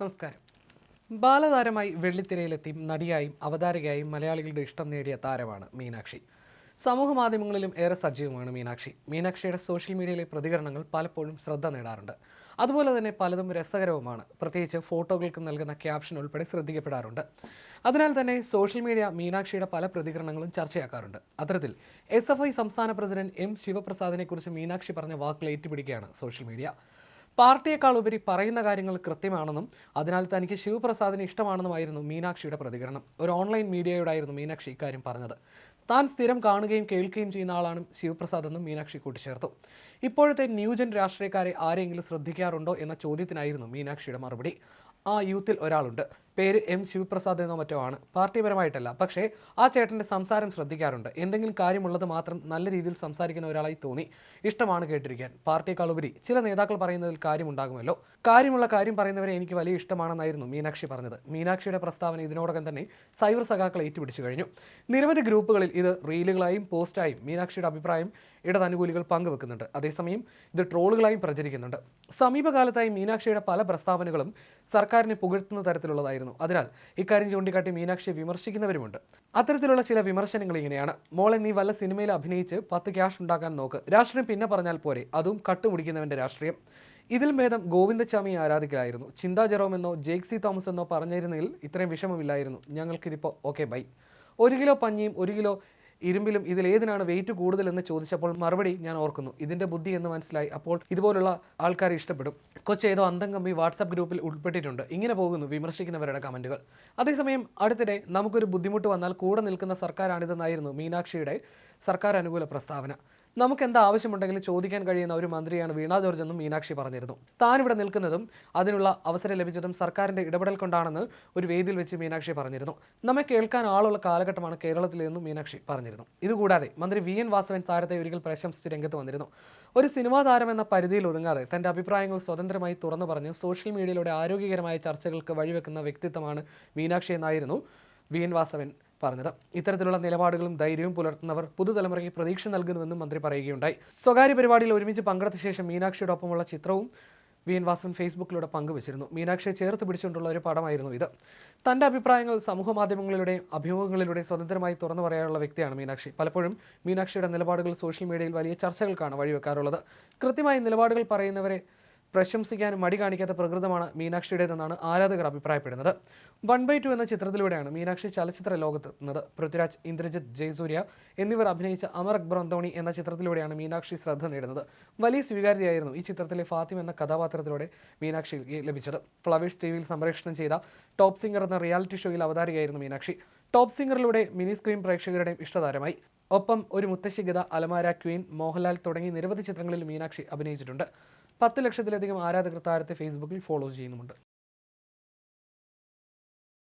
നമസ്കാരം. ബാലതാരമായി വെള്ളിത്തിരയിലെത്തി നടിയായും അവതാരകയായും മലയാളികളുടെ ഇഷ്ടം നേടിയ താരമാണ് മീനാക്ഷി. സമൂഹ മാധ്യമങ്ങളിലും ഏറെ സജീവമാണ് മീനാക്ഷി. മീനാക്ഷിയുടെ സോഷ്യൽ മീഡിയയിലെ പ്രതികരണങ്ങൾ പലപ്പോഴും ശ്രദ്ധ നേടാറുണ്ട്. അതുപോലെ തന്നെ പലതും രസകരവുമാണ്. പ്രത്യേകിച്ച് ഫോട്ടോകൾക്ക് നൽകുന്ന ക്യാപ്ഷൻ ഉൾപ്പെടെ ശ്രദ്ധിക്കപ്പെടാറുണ്ട്. അതിനാൽ തന്നെ സോഷ്യൽ മീഡിയ മീനാക്ഷിയുടെ പല പ്രതികരണങ്ങളും ചർച്ചയാക്കാറുണ്ട്. അത്തരത്തിൽ എസ് എഫ് ഐ സംസ്ഥാന പ്രസിഡന്റ് എം ശിവപ്രസാദിനെക്കുറിച്ച് മീനാക്ഷി പറഞ്ഞ വാക്കുകൾ ഏറ്റുപിടിക്കുകയാണ് സോഷ്യൽ മീഡിയ. പാർട്ടിയേക്കാൾ ഉപരി പറയുന്ന കാര്യങ്ങൾ കൃത്യമാണെന്നും അതിനാൽ തനിക്ക് ശിവപ്രസാദിന് ഇഷ്ടമാണെന്നുമായിരുന്നു മീനാക്ഷിയുടെ പ്രതികരണം. ഒരു ഓൺലൈൻ മീഡിയയോടായിരുന്നു മീനാക്ഷി ഇക്കാര്യം പറഞ്ഞത്. താൻ സ്ഥിരം കാണുകയും കേൾക്കുകയും ചെയ്യുന്ന ആളാണ് ശിവപ്രസാദ് എന്നും മീനാക്ഷി കൂട്ടിച്ചേർത്തു. ഇപ്പോഴത്തെ ന്യൂജൻ രാഷ്ട്രീയക്കാരെ ആരെങ്കിലും ശ്രദ്ധിക്കാറുണ്ടോ എന്ന ചോദ്യത്തിനായിരുന്നു മീനാക്ഷിയുടെ മറുപടി. ആ യൂത്തിൽ ഒരാളുണ്ട്. പേര് എം ശിവപ്രസാദ് എന്നോ മറ്റോ ആണ്. പാർട്ടിപരമായിട്ടല്ല. പക്ഷേ ആ ചേട്ടന്റെ സംസാരം ശ്രദ്ധിക്കാറുണ്ട്. എന്തെങ്കിലും കാര്യമുള്ളത് മാത്രം നല്ല രീതിയിൽ സംസാരിക്കുന്ന ഒരാളായി തോന്നി. ഇഷ്ടമാണ് കേട്ടിരിക്കാൻ. പാർട്ടിയേക്കാൾ ഉപരി ചില നേതാക്കൾ പറയുന്നതിൽ കാര്യമുണ്ടാകുമല്ലോ. കാര്യമുള്ള കാര്യം പറയുന്നവരെ എനിക്ക് വലിയ ഇഷ്ടമാണെന്നായിരുന്നു മീനാക്ഷി പറഞ്ഞത്. മീനാക്ഷിയുടെ പ്രസ്താവന ഇതിനോടകം തന്നെ സൈബർ സഖാക്കൾ ഏറ്റുപിടിച്ചു കഴിഞ്ഞു. നിരവധി ഗ്രൂപ്പുകളിൽ ഇത് റീലുകളായും പോസ്റ്റായും മീനാക്ഷിയുടെ അഭിപ്രായം ഇടതനുകൂലികൾ പങ്കുവെക്കുന്നുണ്ട്. അതേസമയം ഇത് ട്രോളുകളായും പ്രചരിക്കുന്നുണ്ട്. സമീപകാലത്തായി മീനാക്ഷിയുടെ പല പ്രസ്താവനകളും സർക്കാരിനെ പുകഴ്ത്തുന്ന തരത്തിലുള്ളതായിരുന്നു. അതിനാൽ ഇക്കാര്യം ചൂണ്ടിക്കാട്ടി മീനാക്ഷിയെ വിമർശിക്കുന്നവരുമുണ്ട്. അത്തരത്തിലുള്ള ചില വിമർശനങ്ങൾ ഇങ്ങനെയാണ്. മോളെ നീ വല്ല സിനിമയിൽ അഭിനയിച്ച് പത്ത് ക്യാഷ് ഉണ്ടാക്കാൻ നോക്ക്. രാഷ്ട്രീയം പിന്നെ പറഞ്ഞാൽ പോരെ. അതും കട്ടുമുടിക്കുന്നവന്റെ രാഷ്ട്രീയം. ഇതിൽ ഭേദം ഗോവിന്ദച്ചാമിയെ ആരാധിക്കലായിരുന്നു. ചിന്താ ജെറോം എന്നോ ജേക്സി തോമസ് എന്നോ പറഞ്ഞിരുന്നെങ്കിൽ ഇത്രയും വിഷമമില്ലായിരുന്നു. ഞങ്ങൾക്കിതിപ്പോൾ ഓക്കെ ബൈ. ഒരു കിലോ പഞ്ഞിയും ഒരു കിലോ ഇരുമ്പിലും ഇതിൽ ഏതിനാണ് വെയിറ്റ് കൂടുതലെന്ന് ചോദിച്ചപ്പോൾ മറുപടി ഞാൻ ഓർക്കുന്നു. ഇതിന്റെ ബുദ്ധി എന്ന് മനസ്സിലായി. അപ്പോൾ ഇതുപോലുള്ള ആൾക്കാരെ ഇഷ്ടപ്പെടും. കൊച്ചേതോ അന്തം കമ്പി വാട്സാപ്പ് ഗ്രൂപ്പിൽ ഉൾപ്പെട്ടിട്ടുണ്ട്. ഇങ്ങനെ പോകുന്നു വിമർശിക്കുന്നവരുടെ കമന്റുകൾ. അതേസമയം അടുത്തിടെ നമുക്കൊരു ബുദ്ധിമുട്ട് വന്നാൽ കൂടെ നിൽക്കുന്ന സർക്കാരാണിതെന്നായിരുന്നു മീനാക്ഷിയുടെ സർക്കാർ അനുകൂല പ്രസ്താവന. നമുക്ക് എന്താ ആവശ്യമുണ്ടെങ്കിലും ചോദിക്കാൻ കഴിയുന്ന ഒരു മന്ത്രിയാണ് വീണ ജോർജ് എന്നും മീനാക്ഷി പറഞ്ഞിരുന്നു. താൻ ഇവിടെ നിൽക്കുന്നതും അതിനുള്ള അവസരം ലഭിച്ചതും സർക്കാരിന്റെ ഇടപെടൽ കൊണ്ടാണെന്ന് ഒരു വേദിയിൽ വെച്ച് മീനാക്ഷി പറഞ്ഞിരുന്നു. നമ്മെ കേൾക്കാൻ ആളുള്ള കാലഘട്ടമാണ് കേരളത്തിലെന്നും മീനാക്ഷി പറഞ്ഞിരുന്നു. ഇതുകൂടാതെ മന്ത്രി വി എൻ വാസവൻ താരത്തെ ഒരിക്കൽ പ്രശംസിച്ച് രംഗത്ത് വന്നിരുന്നു. ഒരു സിനിമാ താരം എന്ന പരിധിയിൽ ഒതുങ്ങാതെ തന്റെ അഭിപ്രായങ്ങൾ സ്വതന്ത്രമായി തുറന്നു പറഞ്ഞ് സോഷ്യൽ മീഡിയയിലൂടെ ആരോഗ്യകരമായ ചർച്ചകൾക്ക് വഴിവെക്കുന്ന വ്യക്തിത്വമാണ് മീനാക്ഷി എന്നായിരുന്നു വി എൻ വാസവൻ. പറഞ്ഞത്. ഇത്തരത്തിലുള്ള നിലപാടുകളും ധൈര്യവും പുലർത്തുന്നവർ പുതുതലമുറയ്ക്ക് പ്രതീക്ഷ നൽകുന്നുവെന്നും മന്ത്രി പറയുകയുണ്ടായി. സ്വകാര്യ പരിപാടിയിൽ ഒരുമിച്ച് പങ്കെടുത്ത ശേഷം മീനാക്ഷിയുടെ ഒപ്പമുള്ള ചിത്രവും വി എൻ വാസൻ ഫേസ്ബുക്കിലൂടെ പങ്കുവച്ചിരുന്നു. മീനാക്ഷിയെ ചേർത്ത് പിടിച്ചുകൊണ്ടുള്ള ഒരു പടമായിരുന്നു ഇത്. തന്റെ അഭിപ്രായങ്ങൾ സമൂഹ മാധ്യമങ്ങളിലൂടെയും അഭിമുഖങ്ങളിലൂടെ സ്വതന്ത്രമായി തുറന്നു പറയാനുള്ള വ്യക്തിയാണ് മീനാക്ഷി. പലപ്പോഴും മീനാക്ഷിയുടെ നിലപാടുകൾ സോഷ്യൽ മീഡിയയിൽ വലിയ ചർച്ചകൾക്കാണ് വഴിവെക്കാറുള്ളത്. കൃത്യമായി നിലപാടുകൾ പറയുന്നവരെ പ്രശംസിക്കാനും മടി കാണിക്കാത്ത പ്രകൃതമാണ് മീനാക്ഷിയുടേതെന്നാണ് ആരാധകർ അഭിപ്രായപ്പെടുന്നത്. വൺ ബൈ ടു എന്ന ചിത്രത്തിലൂടെയാണ് മീനാക്ഷി ചലച്ചിത്ര ലോകത്തെത്തുന്നത്. പൃഥ്വിരാജ് ഇന്ദ്രജിത് ജയസൂര്യ എന്നിവർ അഭിനയിച്ച അമർ അക്ബർ അന്തോണി എന്ന ചിത്രത്തിലൂടെയാണ് മീനാക്ഷി ശ്രദ്ധ നേടുന്നത്. വലിയ സ്വീകാര്യതയായിരുന്നു ഈ ചിത്രത്തിലെ ഫാത്തിം എന്ന കഥാപാത്രത്തിലൂടെ മീനാക്ഷിക്ക് ലഭിച്ചത്. ഫ്ലവേഴ്സ് ടി വിയിൽ സംപ്രേഷണം ചെയ്ത ടോപ് സിംഗർ എന്ന റിയാലിറ്റി ഷോയിൽ അവതാരികയായിരുന്നു മീനാക്ഷി. ടോപ്പ് സിംഗറിലൂടെ മിനി സ്ക്രീൻ പ്രേക്ഷകരുടെയും ഇഷ്ടതാരമായി. ഒപ്പം ഒരു മുത്തശ്ശിഗത അലമാര ക്വീൻ മോഹൻലാൽ തുടങ്ങി നിരവധി ചിത്രങ്ങളിൽ മീനാക്ഷി അഭിനയിച്ചിട്ടുണ്ട്. പത്ത് ലക്ഷത്തിലധികം ആരാധകർ താരത്തെ ഫേസ്ബുക്കിൽ ഫോളോ ചെയ്യുന്നുമുണ്ട്.